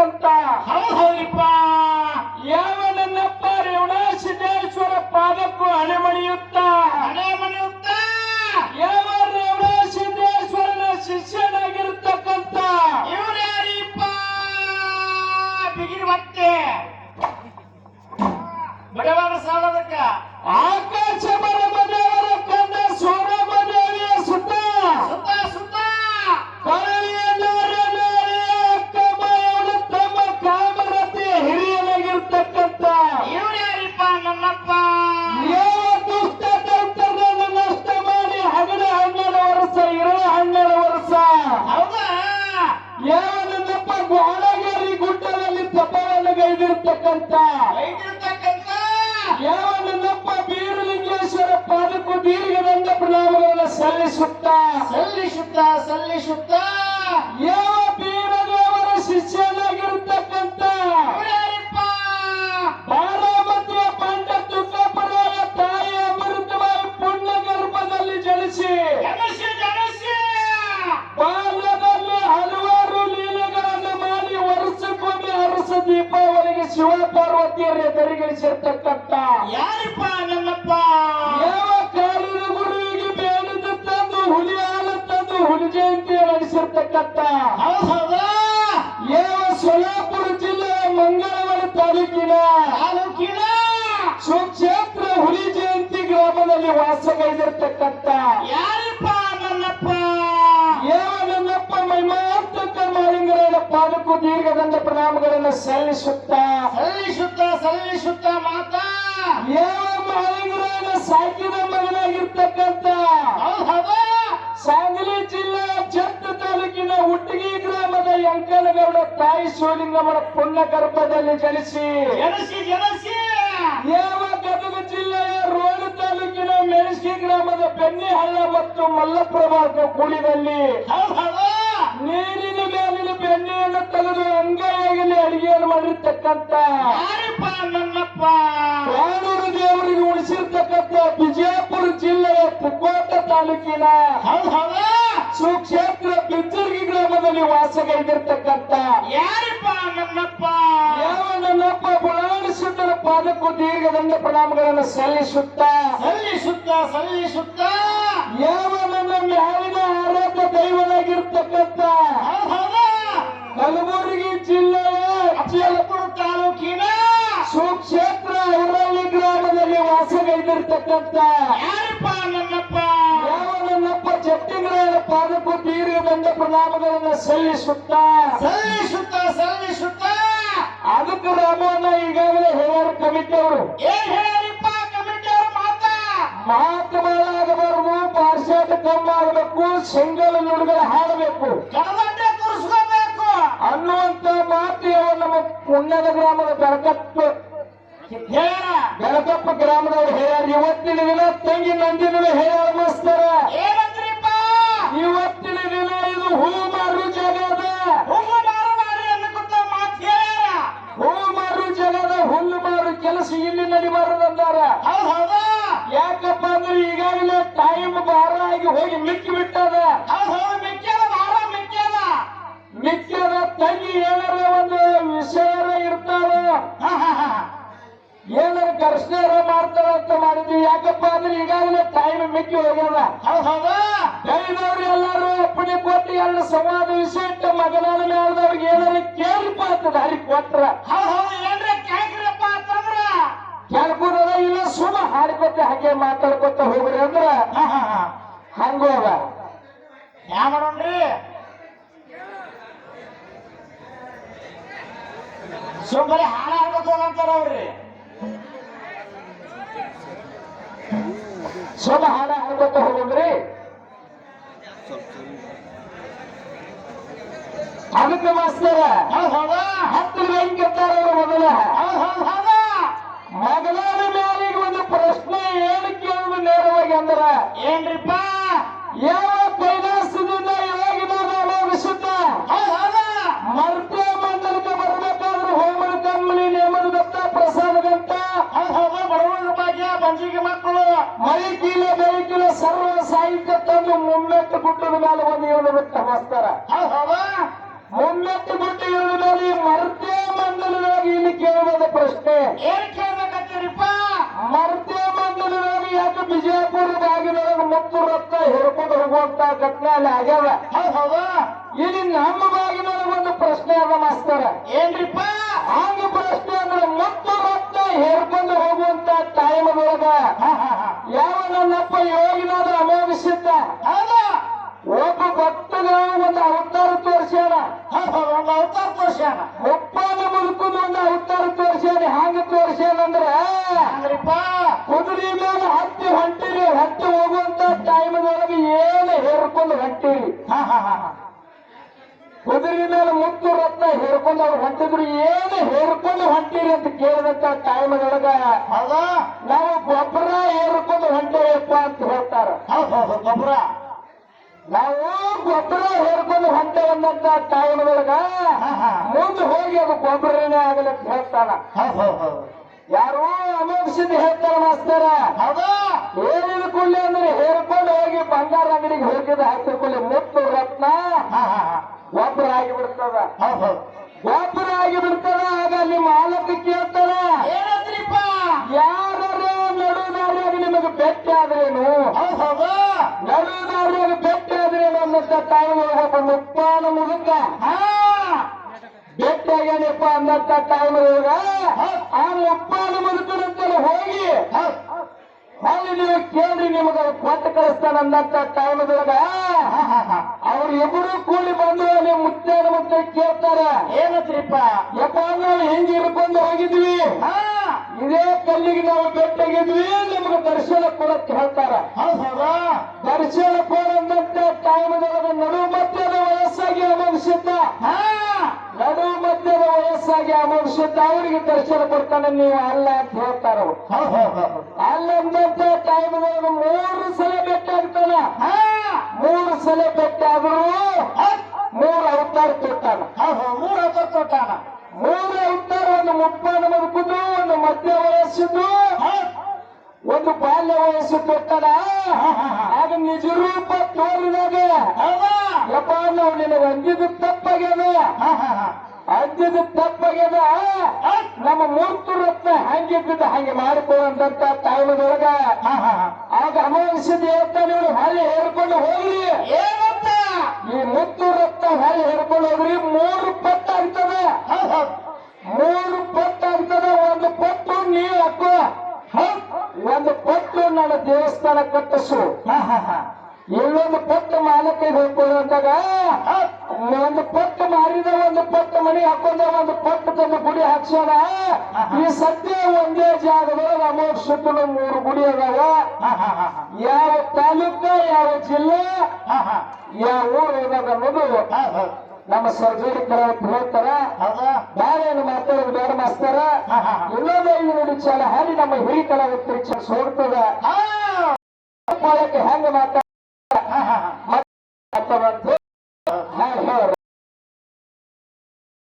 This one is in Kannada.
ಮಾಡ್ಬೇಕಂತ ಹೌದಪ್ಪ. ಯಾವ ನನ್ನಪ್ಪ ರೇವಣ ಸಿದ್ದೇಶ್ವರ ಪಾದಕ್ಕೂ ಹಣೆ ಮಣಿಯುತ್ತ. ಹಣೆ ಮಣಿಯುತ್ತ. ಯಾವ ರೇವಣ ಸಿದ್ದೇಶ್ವರನ ಶಿಷ್ಯನಾಗಿರ್ತಕ್ಕಂತ ಇವರ್ಯಾರಿಪ್ಪ ಬಿಗಿರಿ ಮತ್ತೆ. ಬಡವಾದ ಸಾಲದಕ್ಕ ಆಕಾಶ ಬರ ಗೈದಿರ್ತಕ್ಕಂಥ ಯಾವನಪ್ಪ ನನ್ನಪ್ಪ ಬೀರಲಿಂಗೇಶ್ವರ ಪಾದಕ್ಕೂ ದೀರ್ಘದಂಡ ಪ್ರಣಾಮಗಳನ್ನು ಸಲ್ಲಿಸುತ್ತಾ ಸಲ್ಲಿಸುತ್ತಾ ಸಲ್ಲಿಸುತ್ತಾ. ಯಾವ ಶಿವ ಪಾರ್ವತಿಯರ ಎದುರಿಗಿಳಿಸಿರ್ತಕ್ಕಂಥ ಯಾರಿಪ್ಪ ನನ್ನಪ್ಪ? ಯಾವ ಕಾಲಿನ ಗುರುವಿಗೆ ಬೇಡಿದ ತಂದು ಹುಲಿ ಹಾಲ ತಂದು ಹುಲಿ ಜಯಂತಿ ನಡೆಸಿರ್ತಕ್ಕಂಥ ಯಾವ ಸೋಲಾಪುರ ಜಿಲ್ಲೆಯ ಮಂಗಳವಾರ ತಾಲೂಕಿನ ತಾಲೂಕಿನ ಸುಕ್ಷೇತ್ರ ಹುಲಿ ಜಯಂತಿ ಗ್ರಾಮದಲ್ಲಿ ವಾಸಗೈದಿರ್ತಕ್ಕಂಥ ಯಾರಿಪ್ಪ? ದೀರ್ಘದಂತ ದೀರ್ಘದಂಡ ಪ್ರಣಾಮಗಳನ್ನು ಸಲ್ಲಿಸುತ್ತಾ ಸಲ್ಲಿಸುತ್ತ ಸಲ್ಲಿಸುತ್ತಾ ಮಾತಾ. ಸಾಕಿದ ಮಗನಾಗಿರ್ತಕ್ಕಂಥ ಸಾಂಗ್ಲಿ ಜಿಲ್ಲೆಯ ಚತ್ತ ತಾಲೂಕಿನ ಹುಟ್ಟಗಿ ಗ್ರಾಮದ ಯಂಕನಗೌಡ ತಾಯಿ ಶಿವಲಿಂಗಮ್ಮನ ಪುಣ್ಯ ಗರ್ಭದಲ್ಲಿ ಜನಿಸಿ ಜನಿಸಿ ಜನಸಿ. ಯಾವ ಗದಗ ಜಿಲ್ಲೆಯ ರೋಣ ತಾಲೂಕಿನ ಮೆಣಸಿ ಗ್ರಾಮದ ಬೆನ್ನಿಹಳ್ಳ ಮತ್ತು ಮಲ್ಲಪ್ರಭಾ ಕುಳಿದಲ್ಲಿ ಹೌದಾ ನೀರಿನ ಮೇಲಿನ ಬೆಣ್ಣೆಯನ್ನು ತೆಗೆದು ಅಂಗೈಯಾಗಲಿ ಅಡಿಗೆಯನ್ನು ಮಾಡಿರ್ತಕ್ಕಂಥ ಯಾರಿಪ್ಪ ನನ್ನಪ್ಪ? ಕಾನೂರು ದೇವರಿಗೆ ಉಳಿಸಿರ್ತಕ್ಕಂಥ ಬಿಜಾಪುರ ಜಿಲ್ಲೆಯ ಪುಕ್ಕೋಟ ತಾಲೂಕಿನ ಸುಕ್ಷೇತ್ರ ಬಿಜರ್ಗಿ ಗ್ರಾಮದಲ್ಲಿ ವಾಸಗೈದಿರ್ತಕ್ಕಂಥ ಯಾರಿಪ್ಪ ನನ್ನಪ್ಪ? ಯಾವ ನನ್ನಪ್ಪ ಬುಳಾಣಿಸಿದ್ದರ ಪಾದಕ್ಕೂ ದೀರ್ಘದಂಡ ಪ್ರಣಾಮಗಳನ್ನು ಸಲ್ಲಿಸುತ್ತಾ ಸಲ್ಲಿಸುತ್ತ ಸಲ್ಲಿಸುತ್ತ. ಯಾವ ನನ್ನ ಮ್ಯಾಲಿನ ಆರಾಧ್ಯ ದೈವನಾಗಿರ್ತಕ್ಕಂಥ ವಾಸಗೈದಿರ್ತಕ್ಕಂಥ ಯಾರಿಪ್ಪ ನನ್ನಪ್ಪ? ಯಾವ ನನ್ನಪ್ಪ ಚಟ್ಟಿಗರ ಪಾದಕ್ಕೂ ಬಂದ ಪ್ರಣಾಮಗಳನ್ನು ಸಲ್ಲಿಸುತ್ತಾ? ಸಲ್ಲಿಸುತ್ತ ಸಲ್ಲಿಸುತ್ತ? ಅದಕ್ಕೆ ರಾಮಣ್ಣ ಈಗಾಗಲೇ ಹೇಳ್ಯಾರ ಕಮಿಟಿ ಅವರು ಏನ್ ಹೇಳ್ಯಾರಿಪ್ಪ ಕಮಿಟಿ ಅವ್ರ ಮಾತಾ? ಮಾತು ಆಗಬಾರದು ಪಾರ್ಶಾಟ ಕಮ್ಮಿ ಆಗಬೇಕು ಸಿಂಗಲ್ ನುಡುಗರ ಹಾಡಬೇಕು. ಕಡದಂಡೆ ತೋರಿಸ್ಕೋಬೇಕು. ಅನ್ನುವಂತ ಮಾತು ನಮ್ಮ ಪುಣ್ಯದ ಗ್ರಾಮದ ಹೇಳ್ಯಾರ ಬೆಳಕಪ್ಪ ಗ್ರಾಮದವ್ರು ಹೇಳ್ಯಾರ ಇವತ್ತಿನ ದಿನ ತಂಗಿ ನಂದಿನ ಹೇಳ್ಯಾರ ಮಾಸ್ತರ. ಇವತ್ತಿನ ದಿನ ಇದು ಹೂ ಮಾರು ಜಗದ ಮಾರಿ ಹೂ ಮಾರು ಜಗದ ಹುಲ್ಲು ಮಾರು ಕೆಲಸ ಇಲ್ಲಿ ನಡಿಬಾರದಂದಾರ. ಯಾಕಪ್ಪ ಅಂದ್ರೆ ಈಗಾಗಲೇ ಟೈಮ್ ಬಾರ ಆಗಿ ಹೋಗಿ ಮಿಕ್ಕಿ ಬಿಟ್ಟದ. ಮಿಕ್ಕದ ತಂಗಿ ಏನಾರ ಒಂದು ವಿಷಯ ಹಾ. ಏನಾರ ಘರ್ಷಣೆ ಮಾಡ್ತಾರ ಅಂತ ಮಾಡಿದ್ವಿ. ಯಾಕಪ್ಪ ಅಂದ್ರೆ ಈಗಾಗಲೇ ಟೈಮ್ ಮಿಕ್ಕಿ ಹೋಗ್ಯದ ಕೈದವ್ರು ಎಲ್ಲಾರು ಅಪ್ಪಣೆ ಕೊಟ್ಟು ಎರಡು ಸಮಾಜ ವಿಷಯ ಇಟ್ಟ ಮಗನಾದ ಮೇಲ್ದವ್ರಿಗೆ ಏನಾರ ಕೇಳಿಪ್ಪ ಅಂತ ದಾರಿ ಕೊಟ್ರ. ಕೇಳ್ಕೊಡೋದ ಇಲ್ಲ ಸುಮ್ಮ ಹಾಡ್ಕೊತ ಹಾಗೆ ಮಾತಾಡ್ಕೊತ ಹೋಗ್ರಿ ಅಂದ್ರ. ಹಾ ಹಾ ಹಾ. ಹಂಗೋದ ಯಾ ಮಾಡೋಣ್ರಿ? ಸುಮ್ಮನೆ ಹಾಡ ಹಾಡ್ಬೇಕು ಅಂತಾರ ಅವ್ರಿ. ಸುಮ್ಮ ಹಾಡ ಹಾಡ್ಕೊತ ಹೋಗ್ರಿ ಅದಕ್ಕೆ ಮಾಸ್ತರ ಹೌದ್ ಹೌದಾ ಹತ್ತು ಬೆಂಕಿ ಅವರು ಮೊದಲ ಮಳಿಕಿಲ್ಲ ಬೆಳಕಿಲ್ಲ ಸರ್ವ ಸಾಹಿತ್ಯ ತಂದು ಮುಮ್ಮೆಟ್ಟು ಗುಡ್ಡದ ಮೇಲೆ ಒಂದು ಏಳು ಬಿಟ್ಟು ಹಸ್ತಾರ ಮುಮ್ಮೆಟ್ಟು ಗುಡ್ಡ ಏಳು ಮೇಲೆ ಮರ್ತೆ ಮಂಡಲದಾಗಿ ಇಲ್ಲಿ ಕೇಳುವುದು ಪ್ರಶ್ನೆ. ಏನ್ ಕೇಳ್ಬೇಕಂತೀರಿಪ್ಪ? ಮರ್ತೆ ಮಂಡಲದಾಗಿ ಯಾಕೆ ಬಿಜಯಪುರ ಬಾಗಿಲೊಳಗೆ ಮುತ್ತು ರಕ್ತ ಹೇಳ್ಕೊಂಡು ಹೋಗುವಂತ ಘಟನೆ ಅಲ್ಲಿ ಆಗ್ಯಾವ ಇಲ್ಲಿ ನಮ್ಮ ಬಾಗಿಲೊಳಗೆ ಒಂದು ಪ್ರಶ್ನೆ ಅದ ಮಾಸ್ತಾರ. ಏನ್ರಿಪ್ಪ? ಹಂಗ ಪ್ರಶ್ನೆ ಅಂದ್ರೆ ಮುತ್ತು ರಕ್ತ ಹೇರ್ಕೊಂಡು ಹೋಗುವಂತ ಟೈಮ್ ಒಳಗ ಅಮೋಘ ಸಿದ್ಧ ಹೌದಾ. ಒಬ್ಬ ಭಕ್ತಗ ಒಂದು ಅವತಾರ ತೋರಿಸ್ಯಾನ. ಒಂದು ಅವತಾರ ತೋರ್ಸ್ಯಾನ. ಒಪ್ಪನ ಮುದುಕುದು ಒಂದು ಅವತಾರ ತೋರಿಸ್ಯಾನ ಹ್ಯಾಂಗ ತೋರಿಸ್ಯಾನಂದ್ರ ಹಂಗ್ರಿಪ್ಪ. ಕುದುರೆ ಮೇಲೆ ಹತ್ತಿ ಹೊಂಟಿರಿ ಹತ್ತಿ ಹೋಗುವಂತ ಟೈಮ್ದೊಳಗೆ ಏನು ಹೇರ್ಕೊಂಡು ಹೊಂಟಿರಿ. ಕುದುರೆ ಮೇಲೆ ಮುತ್ತು ರತ್ನ ಹೇರ್ಕೊಂಡು ಅವ್ರು ಹೊಂಟಿದ್ರು ಏನು ಹೇರ್ಕೊಂಡು ಹೊಂಟಿರಿ ಅಂತ ಕೇಳಿದಂತ ಟೈಮ್ನೊಳಗ ನಾವು ಗೊಬ್ಬರ ಹೌದು ಗೊಬ್ಬರ. ನಾವು ಗೊಬ್ಬರ ಹೇರ್ಕೊಂಡು ಹೊಂಟೇವಂದಂತ ಟೈಮ್ದೊಳಗ ಹಾ ಹಾ ಮುಂದೆ ಹೋಗಿ ಅದು ಗೊಬ್ಬರನೇ ಆಗಲಿಕ್ಕೆ ಹೇಳ್ತಾನ ಯಾರೋ ಅಮೋಕ್ಷಿತ ಹೇಳ್ತಾರ ಮಾಸ್ತಾರ. ಏರಿದ ಕೂಡಲೇ ಅಂದ್ರೆ ಹೇರ್ಕೊಂಡು ಹೋಗಿ ಬಂಗಾರ ಅಂಗಡಿಗೆ ಹೋಗಿದ ಹತ್ತಿರ ಕೂಡಲೇ ಮುತ್ತು ರತ್ನ ಗೊಬ್ಬರ ಆಗಿ ಆಗ್ಯಾನಪ್ಪ ಟೈಮ್ ಆ ಮುಪ್ಪಾನ ಮುದುಕನಂತಲ್ಲಿ ಹೋಗಿ ಅಲ್ಲಿ ನೀವು ಕೇಳಿ ನಿಮಗೆ ಕೊಟ್ಟು ಟೈಮ್ ಹಾ ಅವ್ರು ಇಬ್ಬರು ಕೂಡಿ ಬಂದು ನೀವು ಮುತ್ತಾದ ಮುತ್ತೆ ಕೇಳ್ತಾರ. ಏನತ್ರಿಪ್ಪ? ಯಪ್ಪ ನಾವು ಹೆಂಗ್ ಇರ್ಕೊಂಡು ಹೋಗಿದ್ವಿ? ಹಾ. ಇದೇ ಕಲ್ಲಿಗೆ ನಾವು ಬೆಟ್ಟಗಿದ್ವಿ ನಿಮ್ಗೆ ದರ್ಶನ ಕೊಡಕ್ಕೆ ಹೇಳ್ತಾರ. ದರ್ಶನ ಕೊಡಂತ ಟೈಮ್ದೊಳಗ ನಡು ಮತ್ತೆ ವಯಸ್ಸಾಗಿ ಮನುಷ್ಯ ವಯಸ್ಸಾಗಿ ಅಮೋಘಿಸಿದ್ದ ಅವರಿಗೆ ದರ್ಶನ ಕೊಡ್ತಾನೆ? ನೀವು ಅಲ್ಲ ಅಂತ ಹೇಳ್ತಾರ ಅಲ್ಲೊಂದಂತ ಟೈಮ್ದೊಳಗ ಮೂರು ಸಲ ಬೆಟ್ಟಾಗ್ತಾನ ಮೂರು ಸಲ ಬೆಟ್ಟ ಆದ್ರೂ ಹೌದು ಮೂರು ಅವತಾರ ಕೊಟ್ಟಾನ ಮೂರು ಅವತಾರ ಕೊಟ್ಟಾನ ಮೂರು ಅವತಾರ ಒಂದು ಮುಪ್ಪಾನ ಬದುಕುದು ಒಂದು ಮಧ್ಯ ವಯಸ್ಸಿದ್ದು ಒಂದು ಬಾಲ್ಯ ವಯಸ್ಸು ಕೊಟ್ಟಾನ ಆಗ ನಿಜ ರೂಪ ತೋರಿದಾಗ. ಯಪ್ಪ ನಾವು ನಿನಗೆ ಅಂದಿದ್ದು ತಪ್ಪಾಗ್ಯದ. ಹಾ ತಪ್ಪಗೆದ. ತಪ್ಪಾಗ್ಯದ ನಮ್ಮ ಮೂರ್ತು ರತ್ನ ಹಂಗಿದ್ದ ಹಂಗೆ ಮಾಡಿಕೊಳ್ಳಂತ ಟೈಮದೊಳಗ ಆಗ ಅಮಾವಾಸ್ಯ ದೇವಸ್ಥಾನ ಇವ್ರು ಹಾಲಿ ಹೇರ್ಕೊಂಡು ಹೋಗ್ರಿ. ಏನಂತ ಈ ಮುತ್ತು ರತ್ನ ಹಾಲಿ ಹೇರ್ಕೊಂಡು ಹೋಗ್ರಿ. ಮೂರು ಪಟ್ಟು ಆಗ್ತದೆ. ಮೂರು ಪಟ್ಟು ಆಗ್ತದೆ. ಒಂದು ಪಟ್ಟು ನೀ ಹಾಕೋ. ಒಂದು ಪಟ್ಟು ನನ್ನ ದೇವಸ್ಥಾನ ಕಟ್ಟಿಸು. ಇಲ್ಲೊಂದು ಪಟ್ಟು ಮಾಲಕ್ಕೆ ಹೋಗ್ಕೊಳ್ಳು ಅಂದಾಗ ಹೌದು ಒಂದು ಪಟ್ಟು ಮಾರಿದ ಒಂದು ಪಟ್ಟು ಮನೆ ಹಾಕೊಂಡ ಒಂದು ಪಟ್ಟು ತಂದು ಗುಡಿ ಹಾಕ್ಸೋಣ ಈ ಸದ್ಯ ಒಂದೇ ಜಾಗದೊಳಗೆ ಸುತ್ತಲೂ ಮೂರು ಗುಡಿ ಅದಾವ. ಯಾವ ತಾಲೂಕ ಯಾವ ಜಿಲ್ಲೆ ಯಾವ ಊರು ಅನ್ನೋದು ನಮ್ಮ ಸರ್ಜರಿ ಕರ ಹೇಳ್ತಾರ. ಬೇರೆ ಮಾತಾಡೋದು ಬೇಡ ಮಾಸ್ತಾರ. ಇನ್ನೊಂದು ಐದು ಚಾಲ ಹಾಡಿ ನಮ್ಮ ಹಿರಿ ಕಲಾವಿದ ಹಾ! ಹೆಂಗ ಮಾತಾಡ